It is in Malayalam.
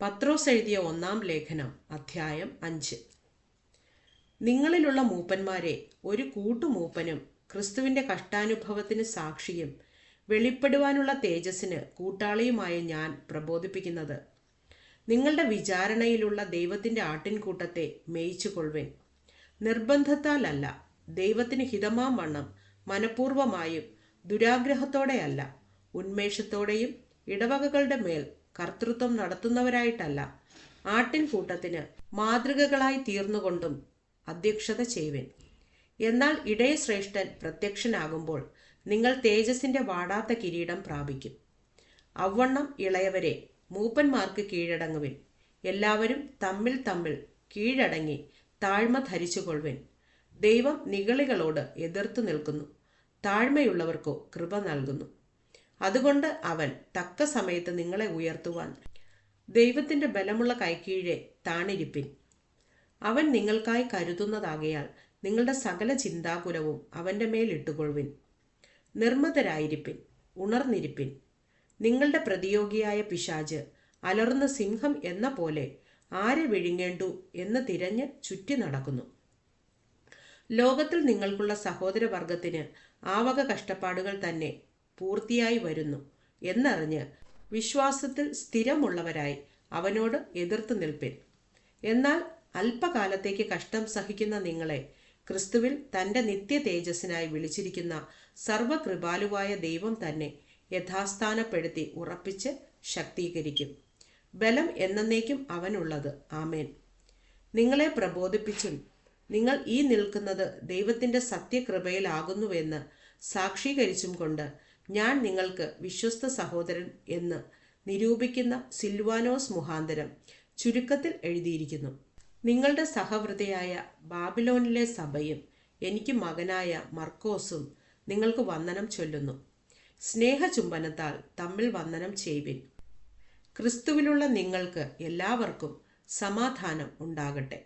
പത്രോസ് എഴുതിയ ഒന്നാം ലേഖനം അധ്യായം അഞ്ച്. നിങ്ങളിലുള്ള മൂപ്പന്മാരെ ഒരു കൂട്ടുമൂപ്പനും ക്രിസ്തുവിന്റെ കഷ്ടാനുഭവത്തിന് സാക്ഷിയും വെളിപ്പെടുവാനുള്ള തേജസ്സിന് കൂട്ടാളിയുമായ ഞാൻ പ്രബോധിപ്പിക്കുന്നത്. നിങ്ങളുടെ വിചാരണയിലുള്ള ദൈവത്തിന്റെ ആട്ടിൻകൂട്ടത്തെ മേയിച്ചുകൊള്ളുവിൻ. നിർബന്ധത്താലല്ല ദൈവത്തിന് ഹിതമാം വണ്ണം മനഃപൂർവമായും ദുരാഗ്രഹത്തോടെയല്ല ഉന്മേഷത്തോടെയും ഇടവകകളുടെ മേൽ കർത്തൃത്വം നടത്തുന്നവരായിട്ടല്ല ആട്ടിൻ കൂട്ടത്തിന് മാതൃകകളായി തീർന്നുകൊണ്ടും അധ്യക്ഷത ചെയ്യുവിൻ. എന്നാൽ ഇടയശ്രേഷ്ഠൻ പ്രത്യക്ഷനാകുമ്പോൾ നിങ്ങൾ തേജസിന്റെ വാടാത്ത കിരീടം പ്രാപിക്കും. അവണ്ണം ഇളയവരെ മൂപ്പന്മാർക്ക് കീഴടങ്ങുവിൻ. എല്ലാവരും തമ്മിൽ തമ്മിൽ കീഴടങ്ങി താഴ്മ ധരിച്ചുകൊള്ളുവിൻ. ദൈവം നികളികളോട് എതിർത്തു നിൽക്കുന്നു. താഴ്മയുള്ളവർക്കോ കൃപ നൽകുന്നു. അതുകൊണ്ട് അവൻ തക്ക സമയത്ത് നിങ്ങളെ ഉയർത്തുവാൻ ദൈവത്തിന്റെ ബലമുള്ള കൈക്കീഴെ താണിരിപ്പിൻ. അവൻ നിങ്ങൾക്കായി കരുതുന്നതാകയാൽ നിങ്ങളുടെ സകല ചിന്താകുലവും അവന്റെ മേൽ ഇട്ടുകൊള്ളുവിൻ. നിർമ്മതരായിരിപ്പിൻ ഉണർന്നിരിപ്പിൻ. നിങ്ങളുടെ പ്രതിയോഗിയായ പിശാജ് അലർന്ന സിംഹം എന്ന പോലെ ആരെ വിഴുങ്ങേണ്ടു എന്ന് തിരഞ്ഞ് ചുറ്റി നടക്കുന്നു. ലോകത്തിൽ നിങ്ങൾക്കുള്ള സഹോദരവർഗത്തിന് ആവക കഷ്ടപ്പാടുകൾ തന്നെ പൂർത്തിയായി വരുന്നു എന്നറിഞ്ഞ് വിശ്വാസത്തിൽ സ്ഥിരമുള്ളവരായി അവനോട് എതിർത്ത് നിൽപ്പിൻ. എന്നാൽ അല്പകാലത്തേക്ക് കഷ്ടം സഹിക്കുന്ന നിങ്ങളെ ക്രിസ്തുവിൽ തന്റെ നിത്യ തേജസ്സിനായി വിളിച്ചിരിക്കുന്ന സർവകൃപാലുവായ ദൈവം തന്നെ യഥാസ്ഥാനപ്പെടുത്തി ഉറപ്പിച്ച് ശക്തീകരിക്കും. ബലം എന്നേക്കും അവനുള്ളത്. ആമേൻ. നിങ്ങളെ പ്രബോധിപ്പിച്ചും നിങ്ങൾ ഈ നിൽക്കുന്നത് ദൈവത്തിന്റെ സത്യകൃപയിലാകുന്നുവെന്ന് സാക്ഷീകരിച്ചും കൊണ്ട് ഞാൻ നിങ്ങൾക്ക് വിശ്വസ്ത സഹോദരൻ എന്ന് നിരൂപിക്കുന്ന സിൽവാനോസ് മുഹാന്തരം ചുരുക്കത്തിൽ എഴുതിയിരിക്കുന്നു. നിങ്ങളുടെ സഹവൃതയായ ബാബിലോണിലെ സഭയും എനിക്ക് മകനായ മർക്കോസും നിങ്ങൾക്ക് വന്ദനം ചൊല്ലുന്നു. സ്നേഹചുംബനത്താൽ തമ്മിൽ വന്ദനം ചെയ്വിൻ. ക്രിസ്തുവിലുള്ള നിങ്ങൾക്ക് എല്ലാവർക്കും സമാധാനം ഉണ്ടാകട്ടെ.